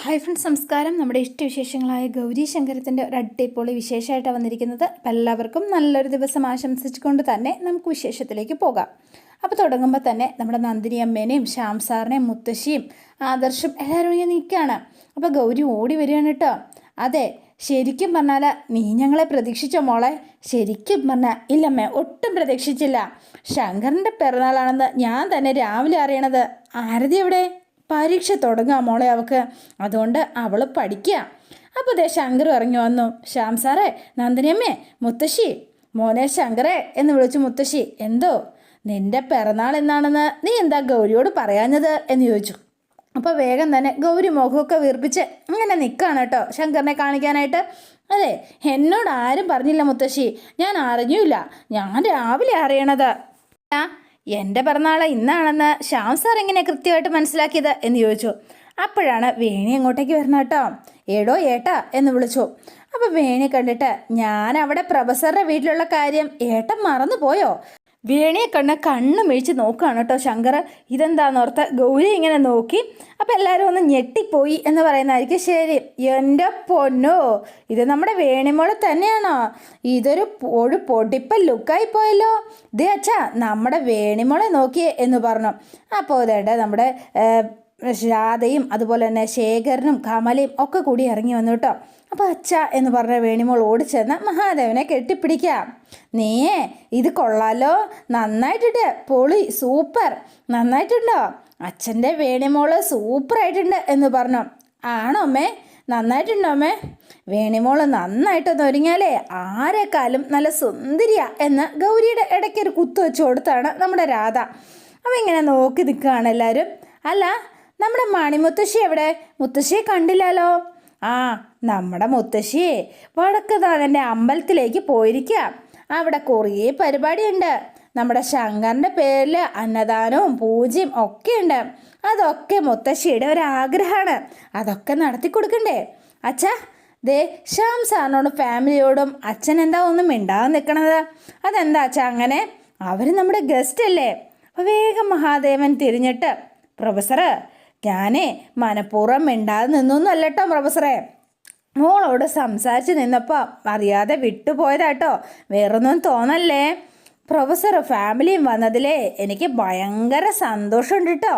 Hi friends നമസ്കാരം. നമ്മുടെ ഇഷ്ടവിശേഷങ്ങളായ ഗൗരി ശങ്കരത്തിന്റെ ഒരു അടിപൊളി വിശേഷമായിട്ടാണ് വന്നിരിക്കുന്നത്. അപ്പം എല്ലാവർക്കും നല്ലൊരു ദിവസം ആശംസിച്ചുകൊണ്ട് തന്നെ നമുക്ക് വിശേഷത്തിലേക്ക് പോകാം. അപ്പോൾ തുടങ്ങുമ്പോൾ തന്നെ നമ്മുടെ നന്ദിനി അമ്മേനെയും ശ്യാം സാറിനെയും മുത്തശ്ശിയും ആദർശും എല്ലാവരും ഇങ്ങനെ നിൽക്കുകയാണ്. അപ്പോൾ ഗൗരി ഓടി വരികയാണ് കേട്ടോ. അതെ ശരിക്കും പറഞ്ഞാൽ നീ ഞങ്ങളെ പ്രതീക്ഷിച്ചോ മോളെ? ശരിക്കും പറഞ്ഞാൽ ഇല്ലമ്മേ ഒട്ടും പ്രതീക്ഷിച്ചില്ല. ശങ്കറിന്റെ പിറന്നാളാണെന്ന് ഞാൻ തന്നെ രാവിലെ അറിയണത്. ആരതി എവിടെ? പരീക്ഷ തുടങ്ങുക മോളെ അവൾക്ക് അതുകൊണ്ട് അവൾ പഠിക്കുക അപ്പോൾ ദേ ശങ്കർ ഇറങ്ങി വന്നു. ശ്യാം സാറേ നന്ദിനിയമ്മേ മുത്തശ്ശി. മോനെ ശങ്കറേ എന്ന് വിളിച്ചു മുത്തശ്ശി. എന്തോ? നിന്റെ പിറന്നാൾ എന്നാണെന്ന് നീ എന്താ ഗൗരിയോട് പറയാഞ്ഞത്? എന്ന് ചോദിച്ചു. അപ്പോൾ വേഗം തന്നെ ഗൗരി മുഖമൊക്കെ വീർപ്പിച്ച് അങ്ങനെ നിൽക്കുകയാണ് കേട്ടോ ശങ്കറിനെ കാണിക്കാനായിട്ട്. അതെ എന്നോട് ആരും പറഞ്ഞില്ല മുത്തശ്ശി. ഞാൻ അറിഞ്ഞില്ല ഞാൻ രാവിലെ അറിയണത്. എന്റെ പിറന്നാൾ ഇന്നാണെന്ന് ശ്യാം സാർ എങ്ങനെ കൃത്യമായിട്ട് മനസ്സിലാക്കിയത് എന്ന് ചോദിച്ചു. അപ്പോഴാണ് വേണി അങ്ങോട്ടേക്ക് വരണം കേട്ടോ. ഏടോ ഏട്ടാ എന്ന് വിളിച്ചു. അപ്പോൾ വേണി കണ്ടിട്ട് ഞാൻ അവിടെ പ്രൊഫസറുടെ വീട്ടിലുള്ള കാര്യം ഏട്ടൻ മറന്നു പോയോ വേണിയെ കണ്ണ് കണ്ണ് മിഴിച്ച് നോക്കുകയാണ് കേട്ടോ ശങ്കർ ഇതെന്താന്നോർത്ത് ഗൗരി ഇങ്ങനെ നോക്കി. അപ്പം എല്ലാവരും ഒന്ന് ഞെട്ടിപ്പോയി എന്ന് പറയുന്നതായിരിക്കും. ശരി എന്റെ പൊന്നോ ഇത് നമ്മുടെ വേണിമോൾ തന്നെയാണോ? ഇതൊരു ഒരു പൊടിപ്പ ലുക്കായി പോയല്ലോ. ഇത് അച്ഛാ നമ്മുടെ വേണിമോളെ നോക്കിയേ എന്ന് പറഞ്ഞു. അപ്പോൾ ഇതേണ്ട നമ്മുടെ രാധയും അതുപോലെ തന്നെ ശേഖരനും കമലയും ഒക്കെ കൂടി ഇറങ്ങി വന്നു കേട്ടോ. അപ്പോൾ അച്ഛ എന്ന് പറഞ്ഞ വേണിമോൾ ഓടിച്ചെന്ന് മഹാദേവനെ കെട്ടിപ്പിടിക്കാം നീയേ ഇത് കൊള്ളാലോ. നന്നായിട്ടുണ്ട്. പൊളി സൂപ്പർ. നന്നായിട്ടുണ്ടോ? അച്ഛന്റെ വേണിമോൾ സൂപ്പറായിട്ടുണ്ട് എന്ന് പറഞ്ഞു. ആണോ അമ്മേ? നന്നായിട്ടുണ്ടോ അമ്മേ? വേണിമോൾ നന്നായിട്ടൊന്ന് ഒരുങ്ങിയാലേ ആരെക്കാലും നല്ല സുന്ദരിയ എന്ന് ഗൗരിയുടെ ഇടയ്ക്ക് ഒരു കുത്തു വെച്ച് കൊടുത്താണ് നമ്മുടെ രാധ. അപ്പം ഇങ്ങനെ നോക്കി നിൽക്കുകയാണ് എല്ലാവരും. അല്ല നമ്മുടെ മണിമുത്തശ്ശി എവിടെ? മുത്തശ്ശിയെ കണ്ടില്ലല്ലോ ആ നമ്മുടെ മുത്തശ്ശിയെ വടക്കുനാഥന്റെ അമ്പലത്തിലേക്ക് പോയിരിക്കുക അവിടെ കുറേ പരിപാടിയുണ്ട്. നമ്മുടെ ശങ്കറിന്റെ പേരിൽ അന്നദാനവും പൂജയും ഒക്കെ ഉണ്ട് അതൊക്കെ മുത്തശ്ശിയുടെ ഒരാഗ്രഹമാണ് അതൊക്കെ നടത്തി കൊടുക്കണ്ടേ? അച്ഛാ ദേ ശ്യാം സാറിനോടും ഫാമിലിയോടും അച്ഛൻ എന്താ ഒന്നും മിണ്ടാതെ നിൽക്കണത് അതെന്താ അച്ഛാ അങ്ങനെ? അവർ നമ്മുടെ ഗസ്റ്റ് അല്ലേ? അപ്പോൾ വേഗം മഹാദേവൻ തിരിഞ്ഞിട്ട് പ്രൊഫസറ് ഞാനേ മനഃപൂർവം മിണ്ടാതെ നിന്നൊന്നും അല്ലട്ടോ പ്രൊഫസറെ. മോളോട് സംസാരിച്ച് നിന്നപ്പോൾ അറിയാതെ വിട്ടുപോയതാട്ടോ. വേറൊന്നും തോന്നല്ലേ? പ്രൊഫസർ ഫാമിലിയും വന്നതിലേ എനിക്ക് ഭയങ്കര സന്തോഷമുണ്ട് കേട്ടോ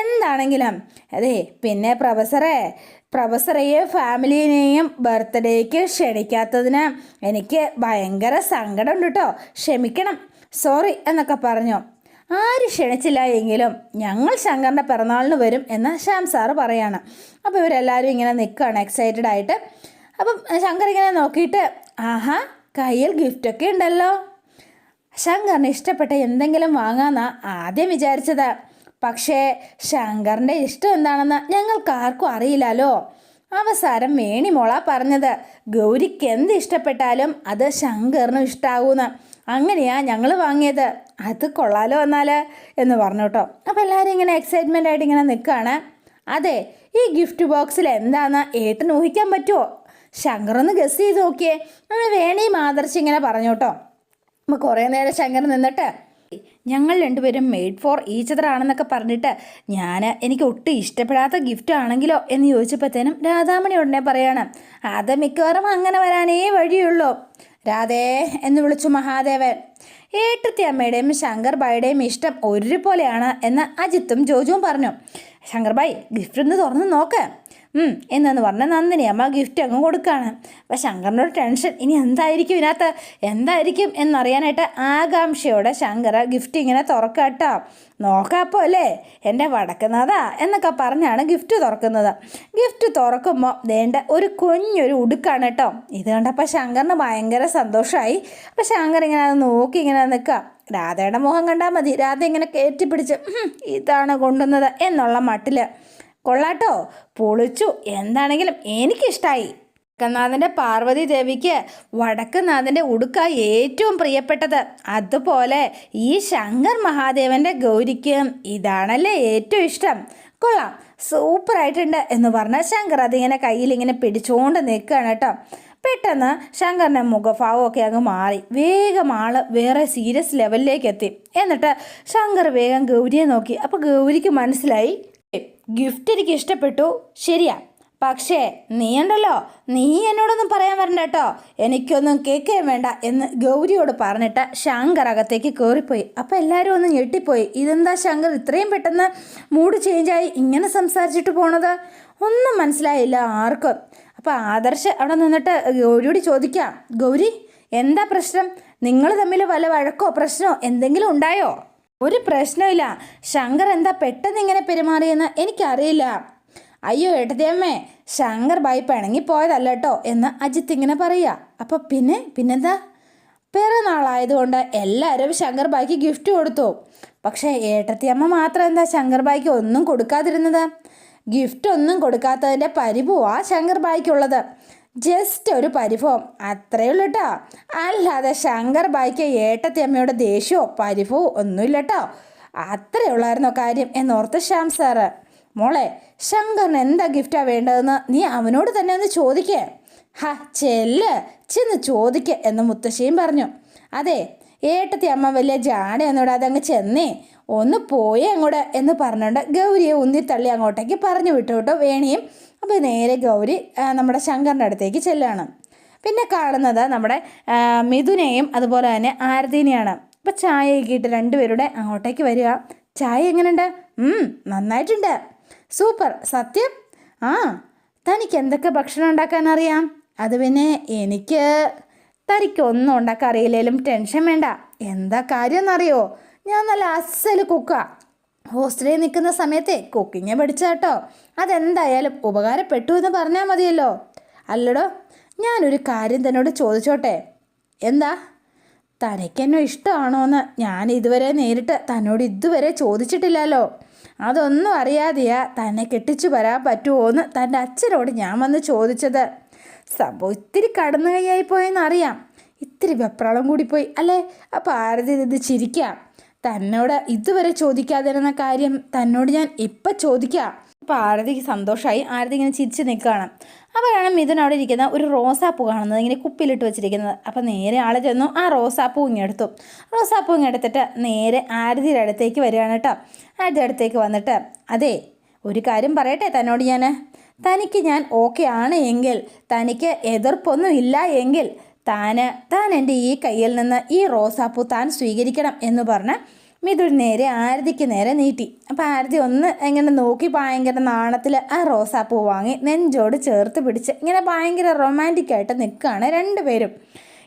എന്താണെങ്കിലും? അതെ പിന്നെ പ്രൊഫസറെ പ്രൊഫസറെയും ഫാമിലിനെയും ബർത്ത്ഡേക്ക് ക്ഷണിക്കാത്തതിന് എനിക്ക് ഭയങ്കര സങ്കടമുണ്ട് കേട്ടോ ക്ഷമിക്കണം. സോറി എന്നൊക്കെ പറഞ്ഞു. ആര് ക്ഷണിച്ചില്ല എങ്കിലും ഞങ്ങൾ ശങ്കറിന്റെ പിറന്നാളിന് വരും എന്ന് ശ്യാം സാറ് പറയാണ്. അപ്പോൾ ഇവരെല്ലാവരും ഇങ്ങനെ നിൽക്കുകയാണ് എക്സൈറ്റഡ് ആയിട്ട്. അപ്പം ശങ്കർ ഇങ്ങനെ നോക്കിയിട്ട് ആഹാ കയ്യിൽ ഗിഫ്റ്റൊക്കെ ഉണ്ടല്ലോ. ശങ്കറിന് ഇഷ്ടപ്പെട്ട എന്തെങ്കിലും വാങ്ങാന്നാ ആദ്യം വിചാരിച്ചത്. പക്ഷേ ശങ്കറിന്റെ ഇഷ്ടം എന്താണെന്ന് ഞങ്ങൾക്ക് ആർക്കും അറിയില്ലല്ലോ. അവസാനം വേണിമോള പറഞ്ഞത് ഗൗരിക്ക് എന്ത് ഇഷ്ടപ്പെട്ടാലും അത് ശങ്കറിനും ഇഷ്ടാവൂന്ന്. അങ്ങനെയാ ഞങ്ങൾ വാങ്ങിയത്. അത് കൊള്ളാലോ എന്നാൽ എന്ന് പറഞ്ഞു കേട്ടോ അപ്പോൾ എല്ലാവരും ഇങ്ങനെ എക്സൈറ്റ്മെന്റ് ആയിട്ട് ഇങ്ങനെ നിൽക്കുകയാണ് അതെ ഈ ഗിഫ്റ്റ് ബോക്സിൽ എന്താണെന്ന് ഏട്ടന് ഊഹിക്കാൻ പറ്റുമോ ശങ്കർ ഒന്ന് ഗസ് ചെയ്ത് നോക്കിയേ. നമ്മൾ വേണി മാതർശി ഇങ്ങനെ പറഞ്ഞു കേട്ടോ അപ്പോൾ കുറേ നേരം ശങ്കർ നിന്നിട്ട് ഞങ്ങൾ രണ്ടുപേരും മെയ്ഡ് ഫോർ ഈച്ച് അതർ ആണെന്നൊക്കെ പറഞ്ഞിട്ട് ഞാൻ എനിക്ക് ഒട്ടും ഇഷ്ടപ്പെടാത്ത ഗിഫ്റ്റ് ആണെങ്കിലോ? എന്ന് ചോദിച്ചപ്പോഴത്തേനും രാധാമണി ഉടനെ പറയാണ് അത് മിക്കവാറും അങ്ങനെ വരാനേ വഴിയുള്ളൂ. രാധേ എന്ന് വിളിച്ചു മഹാദേവൻ. ഏട്ടത്തി അമ്മയുടെയും ശങ്കർ ഭായിയുടെയും ഇഷ്ടം ഒരുപോലെയാണ് എന്ന് അജിത്തും ജോജുവും പറഞ്ഞു. ശങ്കർ ഭായ് ഗിഫ്റ്റ് ഒന്ന് തുറന്ന് നോക്ക്. എന്നു പറഞ്ഞ നന്ദിനി അമ്മ ഗിഫ്റ്റ് അങ്ങ് കൊടുക്കുകയാണ് അപ്പം ശങ്കറിനോട് ടെൻഷൻ ഇനി എന്തായിരിക്കും ഇതിനകത്ത്? എന്തായിരിക്കും എന്നറിയാനായിട്ട് ആകാംക്ഷയോടെ ശങ്കർ ഗിഫ്റ്റ് ഇങ്ങനെ തുറക്കട്ടോ നോക്കാപ്പോ അല്ലേ? എന്റെ വടക്കുന്നതാ എന്നൊക്കെ പറഞ്ഞാണ് ഗിഫ്റ്റ് തുറക്കുന്നത്. ഗിഫ്റ്റ് തുറക്കുമ്പോൾ വേണ്ട ഒരു കുഞ്ഞൊരു ഉടുക്കാണ് കേട്ടോ ഇത് കണ്ടപ്പോൾ ശങ്കറിന് ഭയങ്കര സന്തോഷമായി അപ്പോൾ ശങ്കർ ഇങ്ങനെ അത് നോക്കി ഇങ്ങനെ നിൽക്കുക രാധയുടെ മുഖം കണ്ടാൽ മതി. രാധ ഇങ്ങനെ കയറ്റിപ്പിടിച്ച് ഇതാണ് കൊണ്ടുവന്നത് എന്നുള്ള മട്ടിൽ കൊള്ളാട്ടോ. പൊളിച്ചു. എന്താണെങ്കിലും എനിക്കിഷ്ടായി. വടക്കനാഥന്റെ പാർവതി ദേവിക്ക് വടക്കനാഥന്റെ ഉടുക്ക ഏറ്റവും പ്രിയപ്പെട്ടത്. അതുപോലെ ഈ ശങ്കർ മഹാദേവന്റെ ഗൗരിക്ക് ഇതാണല്ലേ ഏറ്റവും ഇഷ്ടം. കൊള്ളാം. സൂപ്പറായിട്ടുണ്ട് എന്ന് പറഞ്ഞ ശങ്കർ അതിങ്ങനെ കയ്യിൽ ഇങ്ങനെ പിടിച്ചുകൊണ്ട് നിൽക്കുകയാണ് കേട്ടോ. പെട്ടെന്ന് ശങ്കറിന്റെ മുഖഭാവമൊക്കെ അങ്ങ് മാറി. വേഗം ആൾ വേറെ സീരിയസ് ലെവലിലേക്ക് എത്തി. എന്നിട്ട് ശങ്കർ വേഗം ഗൗരിയെ നോക്കി. അപ്പോൾ ഗൗരിക്ക് മനസ്സിലായി? ഗിഫ്റ്റ് എനിക്ക് ഇഷ്ടപ്പെട്ടു. ശരിയാ. പക്ഷേ നീ ഉണ്ടല്ലോ നീ എന്നോടൊന്നും പറയാൻ വരണ്ട കേട്ടോ. എനിക്കൊന്നും കേൾക്കുകയും വേണ്ട എന്ന് ഗൗരിയോട് പറഞ്ഞിട്ട് ശങ്കർ അകത്തേക്ക് കയറിപ്പോയി അപ്പോൾ എല്ലാവരും ഒന്ന് ഞെട്ടിപ്പോയി. ഇതെന്താ ശങ്കർ ഇത്രയും പെട്ടെന്ന് മൂഡ് ചേഞ്ചായി ഇങ്ങനെ സംസാരിച്ചിട്ട് പോണത്? ഒന്നും മനസ്സിലായില്ല ആർക്കും. അപ്പോൾ ആദർശ് അവിടെ നിന്നിട്ട് ഗൗരിയോട് ചോദിക്കാം ഗൗരി എന്താ പ്രശ്നം? നിങ്ങൾ തമ്മിൽ വല്ല വഴക്കോ പ്രശ്നമോ എന്തെങ്കിലും ഉണ്ടായോ? ഒരു പ്രശ്നമില്ല ശങ്കർ എന്താ പെട്ടെന്ന് ഇങ്ങനെ പെരുമാറിയെന്ന് എനിക്കറിയില്ല. അയ്യോ ഏട്ടത്തിയമ്മേ ശങ്കർ ബായി പിണങ്ങിപ്പോയതല്ല കേട്ടോ എന്ന് അജിത്ത് ഇങ്ങനെ പറയുക അപ്പോൾ പിന്നെ പിന്നെന്താ? പിറന്നാളായതുകൊണ്ട് എല്ലാവരും ശങ്കർ ബായിക്ക് ഗിഫ്റ്റ് കൊടുത്തു. പക്ഷേ ഏട്ടത്തിയമ്മ മാത്രം എന്താ ശങ്കർ ബായിക്ക് ഒന്നും കൊടുക്കാതിരുന്നത്? ഗിഫ്റ്റ് ഒന്നും കൊടുക്കാത്തതിന്റെ പരിഭവമാ ശങ്കർ ബായിക്കുള്ളത് ജസ്റ്റ് ഒരു പരിഭവം. അത്രയേ ഉള്ളൂ കേട്ടോ അല്ലാതെ ശങ്കർ ബായിക്ക് ഏട്ടത്തിയമ്മയുടെ ദേഷ്യമോ പരിഭവോ ഒന്നുമില്ല കേട്ടോ അത്രയേ ഉള്ളായിരുന്നോ കാര്യം എന്നോർത്ത് ശ്യാം സാറ്. മോളെ ശങ്കറിന് എന്താ ഗിഫ്റ്റാണ് വേണ്ടതെന്ന് നീ അവനോട് തന്നെ ഒന്ന് ചോദിക്കേ. ഹാ ചെല്ല്. ചെന്ന് ചോദിക്ക എന്ന് മുത്തശ്ശിയും പറഞ്ഞു. അതെ ഏട്ടത്തി അമ്മ വലിയ ജാടയൊന്നും അങ്ങ് ചെന്നേ. ഒന്ന് പോയേ അങ്ങോട്ട് എന്ന് പറഞ്ഞുകൊണ്ട് ഗൗരിയെ ഉന്തിത്തള്ളി അങ്ങോട്ടേക്ക് പറഞ്ഞു വിട്ടു കേട്ടോ വേണിയും. അപ്പോൾ നേരെ ഗൗരി നമ്മുടെ ശങ്കറിന്റെ അടുത്തേക്ക് ചെല്ലുകയാണ് പിന്നെ കാണുന്നത് നമ്മുടെ മിഥുനെയും അതുപോലെ തന്നെ ആരതീനെയാണ്. അപ്പോൾ ചായയൊക്കെ ഇട്ട് രണ്ടുപേരുടെ അങ്ങോട്ടേക്ക് വരിക. ചായ എങ്ങനെയുണ്ട് നന്നായിട്ടുണ്ട്. സൂപ്പർ. സത്യം? ആ തനിക്ക് എന്തൊക്കെ ഭക്ഷണം ഉണ്ടാക്കാനറിയാം അത് പിന്നെ എനിക്ക് തനിക്കൊന്നും ഉണ്ടാക്കാൻ അറിയില്ലേലും ടെൻഷൻ വേണ്ട. എന്താ കാര്യം എന്നറിയോ? ഞാൻ നല്ല അസൽ കുക്കാണ് ഹോസ്റ്റലിൽ നിൽക്കുന്ന സമയത്തെ കുക്കിങ് പഠിച്ച കേട്ടോ അതെന്തായാലും ഉപകാരപ്പെട്ടു എന്ന് പറഞ്ഞാൽ മതിയല്ലോ. അല്ലടോ ഞാനൊരു കാര്യം തന്നോട് ചോദിച്ചോട്ടെ? എന്താ? തനിക്കെന്നോ ഇഷ്ടമാണോ എന്ന് ഞാൻ ഇതുവരെ നേരിട്ട് തന്നോട് ഇതുവരെ ചോദിച്ചിട്ടില്ലല്ലോ. അതൊന്നും അറിയാതെയാ തന്നെ കെട്ടിച്ചു വരാൻ പറ്റുമോ എന്ന് തന്റെ അച്ഛനോട് ഞാൻ വന്ന് ചോദിച്ചത്. സംഭവം ഇത്തിരി കടന്നു കൈയായി പോയെന്നറിയാം. ഇത്തിരി വെപ്രാളം കൂടിപ്പോയി. അല്ലേ? അപ്പോൾ ആരതി ഇത് ചിരിക്കാം. തന്നോട് ഇതുവരെ ചോദിക്കാതിരുന്ന കാര്യം തന്നോട് ഞാൻ ഇപ്പം ചോദിക്കാം. അപ്പോൾ ആരതിക്ക് സന്തോഷമായി ആരതി ഇങ്ങനെ ചിരിച്ച് നിൽക്കുകയാണ്. അപ്പോഴാണ് മിഥുൻ അവിടെ ഇരിക്കുന്ന ഒരു റോസാപ്പൂ കാണുന്നത്. ഇങ്ങനെ കുപ്പിയിലിട്ട് വെച്ചിരിക്കുന്നത്. അപ്പോൾ നേരെ ആളെ ചെന്നു. ആ റോസാപ്പൂ ഇങ്ങെടുത്തു റോസാപ്പൂ ഇങ്ങെടുത്തിട്ട് നേരെ ആരതിയുടെ അടുത്തേക്ക് വരികയാണ് കേട്ടോ. ആരതിയുടെ അടുത്തേക്ക് വന്നിട്ട് അതെ ഒരു കാര്യം പറയട്ടെ തന്നോട് ഞാൻ തനിക്ക് ഞാൻ ഓക്കെ ആണ് എങ്കിൽ തനിക്ക് എതിർപ്പൊന്നും ഇല്ല എങ്കിൽ താൻ താൻ എന്റെ ഈ കയ്യിൽ നിന്ന് ഈ റോസാപ്പൂ താൻ സ്വീകരിക്കണം എന്ന് പറഞ്ഞ് മിഥുൻ നേരെ ആരതിക്ക് നേരെ നീട്ടി. അപ്പോൾ ആരതി ഒന്ന് ഇങ്ങനെ നോക്കി ഭയങ്കര നാണത്തിൽ ആ റോസാപ്പൂ വാങ്ങി നെഞ്ചോട് ചേർത്ത് പിടിച്ച് ഇങ്ങനെ ഭയങ്കര റൊമാന്റിക് ആയിട്ട് നിൽക്കുകയാണ് രണ്ടുപേരും.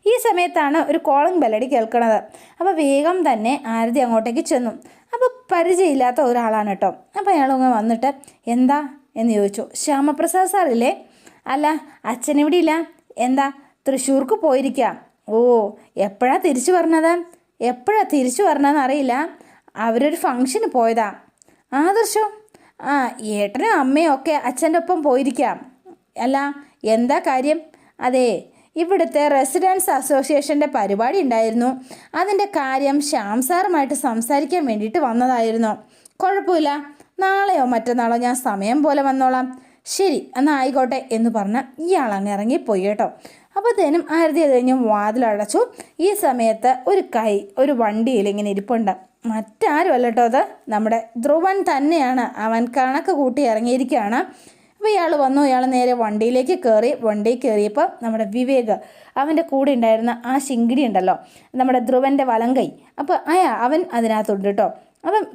ഈ സമയത്താണ് ഒരു കോളിംഗ് ബെല്ലടി കേൾക്കുന്നത് അപ്പോൾ വേഗം തന്നെ ആരതി അങ്ങോട്ടേക്ക് ചെന്നു. അപ്പോൾ പരിചയമില്ലാത്ത ഒരാളാണ് കേട്ടോ. അപ്പോൾ അയാൾ അങ്ങ് വന്നിട്ട് എന്താ? എന്ന് ചോദിച്ചു. ശ്യാമപ്രസാദ് സാറില്ലേ അല്ല അച്ഛനിവിടെ ഇല്ല. എന്താ? തൃശ്ശൂർക്ക് പോയിരിക്കാം. ഓ എപ്പോഴാണ് തിരിച്ചു പറഞ്ഞത് എപ്പോഴാണ് തിരിച്ചു വരണമെന്ന് അറിയില്ല. അവരൊരു ഫംഗ്ഷന് പോയതാ. ആദർശോ ആ ഏട്ടനും അമ്മയും ഒക്കെ അച്ഛന്റെ ഒപ്പം പോയിരിക്കാം. അല്ല എന്താ കാര്യം? അതെ ഇവിടുത്തെ റെസിഡൻസ് അസോസിയേഷന്റെ പരിപാടി ഉണ്ടായിരുന്നു. അതിന്റെ കാര്യം ശ്യാം സാറുമായിട്ട് സംസാരിക്കാൻ വേണ്ടിയിട്ട് വന്നതായിരുന്നു. കുഴപ്പമില്ല. നാളെയോ മറ്റന്നാളോ ഞാൻ സമയം പോലെ വന്നോളാം. ശരി എന്നാൽ ആയിക്കോട്ടെ എന്ന് പറഞ്ഞ് ഇയാൾ അങ്ങ് ഇറങ്ങിപ്പോയി കേട്ടോ. അപ്പോഴത്തേനും ആരതി അത് കഴിഞ്ഞ് വാതിലടച്ചു ഈ സമയത്ത് ഒരു കൈ ഒരു വണ്ടിയിൽ ഇങ്ങനെ ഇരിപ്പുണ്ട്. മറ്റാരും അല്ല കേട്ടോ അത്. നമ്മുടെ ധ്രുവൻ തന്നെയാണ്. അവൻ കണക്ക് കൂട്ടി ഇറങ്ങിയിരിക്കുകയാണ്. അപ്പോൾ ഇയാൾ വന്നു. ഇയാൾ നേരെ വണ്ടിയിലേക്ക് കയറി. വണ്ടിയിൽ കയറിയപ്പോൾ നമ്മുടെ വിവേക് അവന്റെ കൂടെ ഉണ്ടായിരുന്ന ആ ശിങ്കിടി ഉണ്ടല്ലോ നമ്മുടെ ധ്രുവന്റെ വലം കൈ. അപ്പോൾ അയാ അവൻ അതിനകത്തുണ്ട് കേട്ടോ. അപ്പം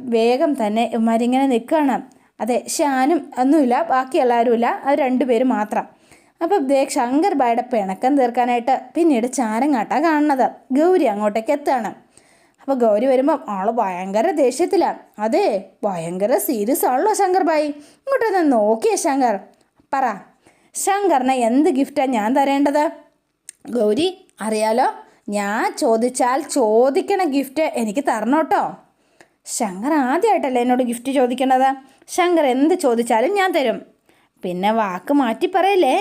വേഗം തന്നെ ഇവന്മാരിങ്ങനെ നിൽക്കുകയാണ്. അതെ ഷാനും ഒന്നുമില്ല. ബാക്കി എല്ലാവരും ഇല്ല. അത് രണ്ടുപേരും മാത്രം. അപ്പോൾ ദേ ശങ്കർ ബായുടെ പിണക്കം തീർക്കാനായിട്ട് പിന്നീട് ചാരങ്ങാട്ടാ കാണുന്നത്. ഗൗരി അങ്ങോട്ടേക്ക് എത്തുകയാണ്. അപ്പോൾ ഗൗരി വരുമ്പം ആൾ ഭയങ്കര ദേഷ്യത്തിലാണ് അതെ ഭയങ്കര സീരിയസ് ആണല്ലോ ശങ്കർ ബായി. ഇങ്ങോട്ടൊന്ന് നോക്കിയേ ശങ്കർ. പറ ശങ്കറിനെ എന്ത് ഗിഫ്റ്റാണ് ഞാൻ തരേണ്ടത്? ഗൗരി അറിയാലോ ഞാൻ ചോദിച്ചാൽ ചോദിക്കണ ഗിഫ്റ്റ് എനിക്ക് തരണം കേട്ടോ ശങ്കർ ആദ്യമായിട്ടല്ലേ എന്നോട് ഗിഫ്റ്റ് ചോദിക്കണത്? ശങ്കർ എന്ത് ചോദിച്ചാലും ഞാൻ തരും. പിന്നെ വാക്ക് മാറ്റി പറയല്ലേ?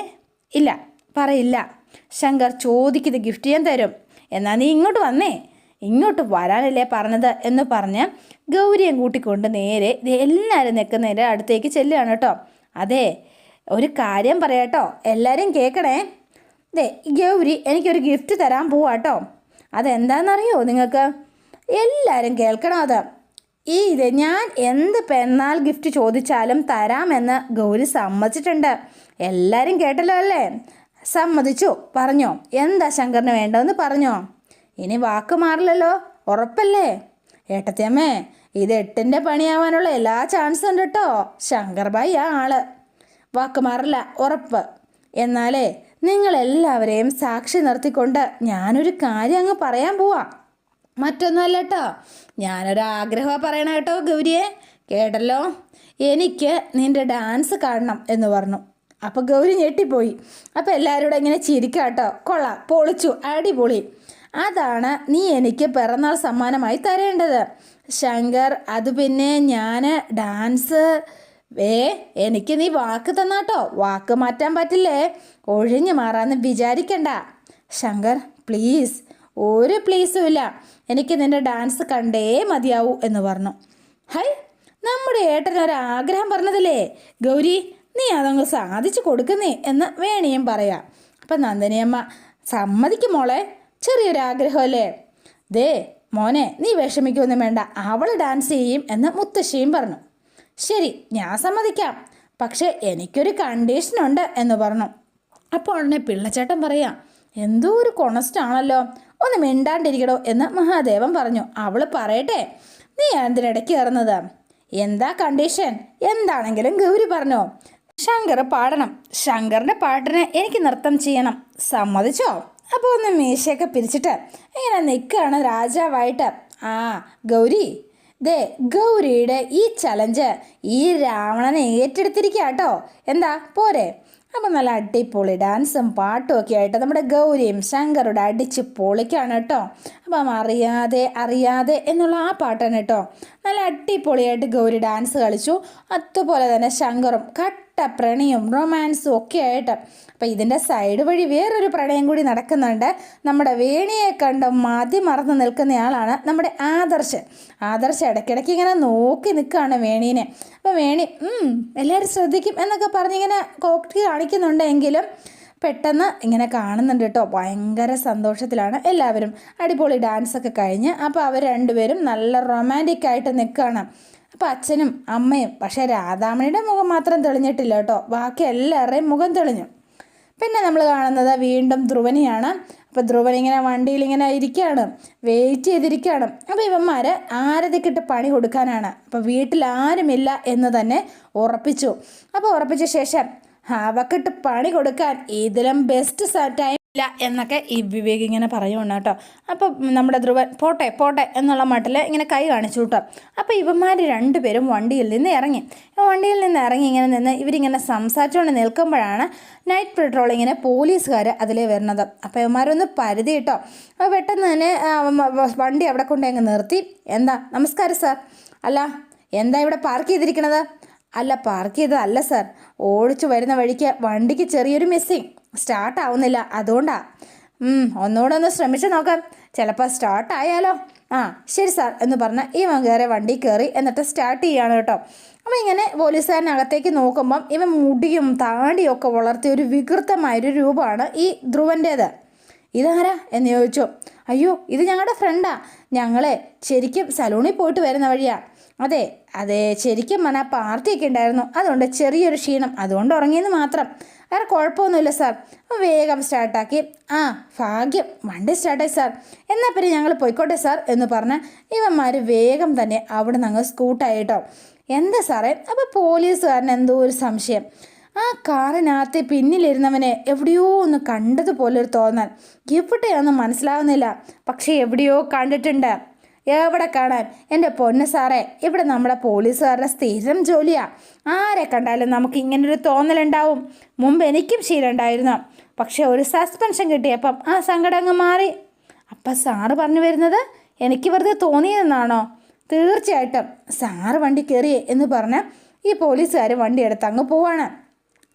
ഇല്ല പറയില്ല. ശങ്കർ ചോദിക്കുന്നത് ഗിഫ്റ്റ് ഞാൻ തരും. എന്നാൽ നീ ഇങ്ങോട്ട് വന്നേ. ഇങ്ങോട്ട് വരാനല്ലേ പറഞ്ഞത് എന്ന് പറഞ്ഞ് ഗൗരിയും കൂട്ടിക്കൊണ്ട് നേരെ എല്ലാവരും നിൽക്കുന്നതിന്റെ അടുത്തേക്ക് ചെല്ലുകയാണ് കേട്ടോ. അതെ ഒരു കാര്യം പറയാട്ടോ എല്ലാവരും കേൾക്കണേ ദേ ഗൗരി എനിക്കൊരു ഗിഫ്റ്റ് തരാൻ പോവാട്ടോ അതെന്താണെന്നറിയോ നിങ്ങൾക്ക്? എല്ലാവരും കേൾക്കണം അത്? ഈ ഇത് ഞാൻ എന്ത് പെരുന്നാൾ ഗിഫ്റ്റ് ചോദിച്ചാലും തരാമെന്ന് ഗൗരി സമ്മതിച്ചിട്ടുണ്ട്. എല്ലാവരും കേട്ടല്ലോ അല്ലേ? സമ്മതിച്ചു. പറഞ്ഞോ. എന്താ ശങ്കറിന് വേണ്ടതെന്ന് പറഞ്ഞോ. ഇനി വാക്ക് മാറില്ലല്ലോ. ഉറപ്പല്ലേ? ഏട്ടത്തിയമ്മേ ഇത് എട്ടിന്റെ പണിയാവാനുള്ള എല്ലാ ചാൻസും ഉണ്ട് കേട്ടോ ശങ്കർ ഭായി ആ ആൾ. വാക്ക് മാറില്ല. ഉറപ്പ്. എന്നാലേ നിങ്ങളെല്ലാവരെയും സാക്ഷി നിർത്തിക്കൊണ്ട് ഞാനൊരു കാര്യം അങ്ങ് പറയാൻ പോവാ. മറ്റൊന്നുമല്ല കേട്ടോ ഞാനൊരാഗ്രഹമാണ് പറയണ കേട്ടോ ഗൗരിയെ. കേട്ടല്ലോ? എനിക്ക് നിന്റെ ഡാൻസ് കാണണം എന്ന് പറഞ്ഞു. അപ്പോൾ ഗൗരി ഞെട്ടിപ്പോയി. അപ്പോൾ എല്ലാവരും കൂടെ ഇങ്ങനെ ചിരിക്കാം കേട്ടോ കൊള്ളാം. പൊളിച്ചു. അടിപൊളി. അതാണ് നീ എനിക്ക് പിറന്നാൾ സമ്മാനമായി തരേണ്ടത്. ശങ്കർ അത് പിന്നെ ഞാൻ ഡാൻസ്. വേ എനിക്ക് നീ വാക്ക് തന്നാട്ടോ വാക്ക് മാറ്റാൻ പറ്റില്ലേ? ഒഴിഞ്ഞു മാറാന്ന് വിചാരിക്കണ്ട. ശങ്കർ പ്ലീസ് ഒരു പ്ലീസും ഇല്ല. എനിക്ക് നിന്റെ ഡാൻസ് കണ്ടേ മതിയാവൂ എന്ന് പറഞ്ഞു. ഹൈ നമ്മുടെ ഏട്ടനൊരാഗ്രഹം പറഞ്ഞതല്ലേ? ഗൗരി നീ അതങ്ങ് സാധിച്ചു കൊടുക്കുന്നേ എന്ന് വേണിയും പറയാം. അപ്പം നന്ദിനിയമ്മ സമ്മതിക്കും മോളെ. ചെറിയൊരു ആഗ്രഹമല്ലേ ദേ മോനെ നീ വിഷമിക്കൊന്നും വേണ്ട. അവൾ ഡാൻസ് ചെയ്യും എന്ന് മുത്തശ്ശിയും പറഞ്ഞു. ശരി ഞാൻ സമ്മതിക്കാം. പക്ഷേ എനിക്കൊരു കണ്ടീഷനുണ്ട് എന്ന് പറഞ്ഞു. അപ്പോൾ ഉടനെ പിള്ളച്ചേട്ടൻ പറയാം എന്തോ ഒരു കൊണസ്റ്റാണല്ലോ ഒന്ന് മിണ്ടാണ്ടിരിക്കടോ എന്ന് മഹാദേവൻ പറഞ്ഞു. അവൾ പറയട്ടെ നീ എന്തിനിടയ്ക്ക് കയറുന്നത്? എന്താ കണ്ടീഷൻ എന്താണെങ്കിലും ഗൗരി പറഞ്ഞോ. ശങ്കർ പാടണം. ശങ്കറിന്റെ പാട്ടിന് എനിക്ക് നൃത്തം ചെയ്യണം. സമ്മതിച്ചോ? അപ്പോൾ ഒന്ന് മീശയൊക്കെ പിരിച്ചിട്ട് ഇങ്ങനെ നിൽക്കുകയാണ് രാജാവായിട്ട്. ആ ഗൗരി. ദേ ഗൗരിയുടെ ഈ ചലഞ്ച് ഈ രാവണനെ ഏറ്റെടുത്തിരിക്കുക കേട്ടോ എന്താ? പോരെ. അപ്പം നല്ല അടിപൊളി ഡാൻസും പാട്ടും ഒക്കെ ആയിട്ട് നമ്മുടെ ഗൗരിയും ശങ്കറുടെ അടിച്ച് പൊളിക്കാണ് കേട്ടോ. അപ്പം അറിയാതെ അറിയാതെ എന്നുള്ള ആ പാട്ടാണ് കേട്ടോ. നല്ല അടിപൊളിയായിട്ട് ഗൗരി ഡാൻസ് കളിച്ചു. അതുപോലെ തന്നെ ശങ്കറും കട്ട പ്രണയവും റൊമാൻസും ഒക്കെ ആയിട്ട്. അപ്പം ഇതിന്റെ സൈഡ് വഴി വേറൊരു പ്രണയം കൂടി നടക്കുന്നുണ്ട്. നമ്മുടെ വേണിയെ കണ്ട് മതി മറന്ന് നിൽക്കുന്നയാളാണ് നമ്മുടെ ആദർശ്. ആദർശ് ഇടയ്ക്കിടയ്ക്ക് ഇങ്ങനെ നോക്കി നിൽക്കുകയാണ് വേണീനെ. അപ്പോൾ വേണി എല്ലാവരും ശ്രദ്ധിക്കും എന്നൊക്കെ പറഞ്ഞിങ്ങനെ കോക്ടി കാണിക്കുന്നുണ്ടെങ്കിലും പെട്ടെന്ന് ഇങ്ങനെ കാണുന്നുണ്ട് കേട്ടോ. ഭയങ്കര സന്തോഷത്തിലാണ് എല്ലാവരും. അടിപൊളി ഡാൻസൊക്കെ കഴിഞ്ഞ്. അപ്പോൾ അവർ രണ്ടുപേരും നല്ല റൊമാന്റിക്കായിട്ട് നിൽക്കുകയാണ്. അപ്പോൾ അച്ഛനും അമ്മയും പക്ഷേ രാധാമണിയുടെ മുഖം മാത്രം തെളിഞ്ഞിട്ടില്ല കേട്ടോ. ബാക്കി എല്ലാവരുടെയും മുഖം തെളിഞ്ഞു. പിന്നെ നമ്മൾ കാണുന്നത് വീണ്ടും ധ്രുവനെയാണ്. അപ്പോൾ ധ്രുവൻ ഇങ്ങനെ വണ്ടിയിൽ ഇങ്ങനെ ഇരിക്കുകയാണ്. വെയിറ്റ് ചെയ്തിരിക്കുകയാണ്. അപ്പോൾ ഇവന്മാർ ആരതിക്കിട്ട് പണി കൊടുക്കാനാണ്. അപ്പോൾ വീട്ടിൽ ആരുമില്ല എന്ന് തന്നെ ഉറപ്പിച്ചു. അപ്പോൾ ഉറപ്പിച്ച ശേഷം അവക്കിട്ട് പണി കൊടുക്കാൻ ഇതിലും ബെസ്റ്റ് ടൈം ഇല്ല എന്നൊക്കെ ഈ വിവേക് ഇങ്ങനെ പറയുകയാണ് കേട്ടോ. അപ്പോൾ നമ്മുടെ ധ്രുവൻ പോട്ടെ പോട്ടെ എന്നുള്ള മട്ടിൽ ഇങ്ങനെ കൈ കാണിച്ചു കേട്ടോ. അപ്പോൾ ഇവന്മാർ രണ്ടുപേരും വണ്ടിയിൽ നിന്ന് ഇറങ്ങി. വണ്ടിയിൽ നിന്ന് ഇറങ്ങി ഇങ്ങനെ നിന്ന് ഇവരിങ്ങനെ സംസാരിച്ചുകൊണ്ട് നിൽക്കുമ്പോഴാണ് നൈറ്റ് പെട്രോളിങ്ങിന് പോലീസുകാർ അതിലേ വരുന്നത്. അപ്പോൾ ഇവന്മാരൊന്ന് പരിധി കേട്ടോ. അപ്പോൾ പെട്ടെന്ന് തന്നെ വണ്ടി അവിടെ കൊണ്ടേ അങ്ങ് നിർത്തി. എന്താ? നമസ്കാരം സാർ. അല്ല എന്താ ഇവിടെ പാർക്ക് ചെയ്തിരിക്കുന്നത് അല്ല പാർക്ക് ചെയ്തതല്ല സാർ. ഓടിച്ചു വരുന്ന വഴിക്ക് വണ്ടിക്ക് ചെറിയൊരു മിസ്സിങ് സ്റ്റാർട്ട് ആവുന്നില്ല അതുകൊണ്ടാ. ഒന്നുകൂടെ ഒന്ന് ശ്രമിച്ചു നോക്കാം. ചിലപ്പോൾ സ്റ്റാർട്ട് ആയാലോ ആ ശരി സാർ എന്ന് പറഞ്ഞ് ഇവൻ കയറി വണ്ടി കയറി എന്നിട്ട് സ്റ്റാർട്ട് ചെയ്യാണ് കേട്ടോ. അപ്പോൾ ഇങ്ങനെ പോലീസുകാരനകത്തേക്ക് നോക്കുമ്പം ഇവൻ മുടിയും താടിയും ഒക്കെ വളർത്തിയ ഒരു വികൃതമായൊരു രൂപമാണ് ഈ ധ്രുവന്റേത് ഇതാരാ എന്ന് ചോദിച്ചു. അയ്യോ ഇത് ഞങ്ങളുടെ ഫ്രണ്ടാ. ഞങ്ങളെ ശരിക്കും സലൂണിൽ പോയിട്ട് വരുന്ന വഴിയാ. അതെ അതെ ശരിക്കും പറഞ്ഞാൽ പാർട്ടിയൊക്കെ ഉണ്ടായിരുന്നു. അതുകൊണ്ട് ചെറിയൊരു ക്ഷീണം. അതുകൊണ്ട് ഉറങ്ങിയെന്ന് മാത്രം. വേറെ കുഴപ്പമൊന്നുമില്ല സാർ വേഗം സ്റ്റാർട്ടാക്കി ആ ഭാഗ്യം. വണ്ടി സ്റ്റാർട്ടായി സാർ എന്നാൽ പിന്നെ ഞങ്ങൾ പോയിക്കോട്ടെ സാർ എന്ന് പറഞ്ഞ് ഇവന്മാർ വേഗം തന്നെ അവിടെ നിന്ന് സ്കൂട്ടായിട്ടോ എന്താ സാറേ അപ്പോൾ പോലീസുകാരന് എന്തോ ഒരു സംശയം. ആ കാറിനകത്ത് പിന്നിലിരുന്നവനെ എവിടെയോ ഒന്ന് കണ്ടതുപോലെ ഒരു തോന്നൽ. എവിടെയൊന്നും മനസ്സിലാവുന്നില്ല. പക്ഷേ എവിടെയോ കണ്ടിട്ടുണ്ട്. എവിടെ കാണാൻ? എന്റെ പൊന്ന് സാറേ ഇവിടെ നമ്മുടെ പോലീസുകാരുടെ സ്ഥിരം ജോലിയാണ് ആരെ കണ്ടാലും നമുക്ക് ഇങ്ങനൊരു തോന്നലുണ്ടാവും. മുമ്പ് എനിക്കും ശീലമുണ്ടായിരുന്നു. പക്ഷേ ഒരു സസ്പെൻഷൻ കിട്ടിയപ്പം ആ സങ്കടം അങ്ങ് മാറി. അപ്പം സാറ് പറഞ്ഞു വരുന്നത് എനിക്ക് വെറുതെ തോന്നിയതെന്നാണോ? തീർച്ചയായിട്ടും. സാറ് വണ്ടി കയറിയേ എന്ന് പറഞ്ഞ് ഈ പോലീസുകാർ വണ്ടി എടുത്ത് അങ്ങ് പോവാണ്.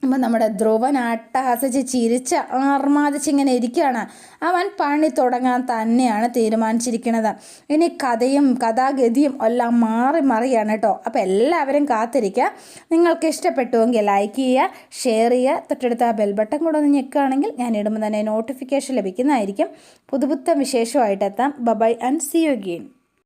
അപ്പം നമ്മുടെ ധ്രുവൻ അട്ടഹസിച്ച് ചിരിച്ച് ആർമാദിച്ച് ഇങ്ങനെ ഇരിക്കുകയാണ്. അവൻ പണി തുടങ്ങാൻ തന്നെയാണ് തീരുമാനിച്ചിരിക്കുന്നത്. ഇനി കഥയും കഥാഗതിയും എല്ലാം മാറി മറിയാണ് കേട്ടോ അപ്പോൾ എല്ലാവരും കാത്തിരിക്കുക. നിങ്ങൾക്ക് ഇഷ്ടപ്പെട്ടുവെങ്കിൽ ലൈക്ക് ചെയ്യുക ഷെയർ ചെയ്യുക. തൊട്ടടുത്ത ആ ബെൽബട്ടൺ കൂടെ ഒന്ന് ഞെക്കുകയാണെങ്കിൽ ഞാൻ ഇടുമ്പോൾ തന്നെ നോട്ടിഫിക്കേഷൻ ലഭിക്കുന്നതായിരിക്കും. പുതുപുത്തൻ വിശേഷമായിട്ട് എത്താം. Bye bye and see you again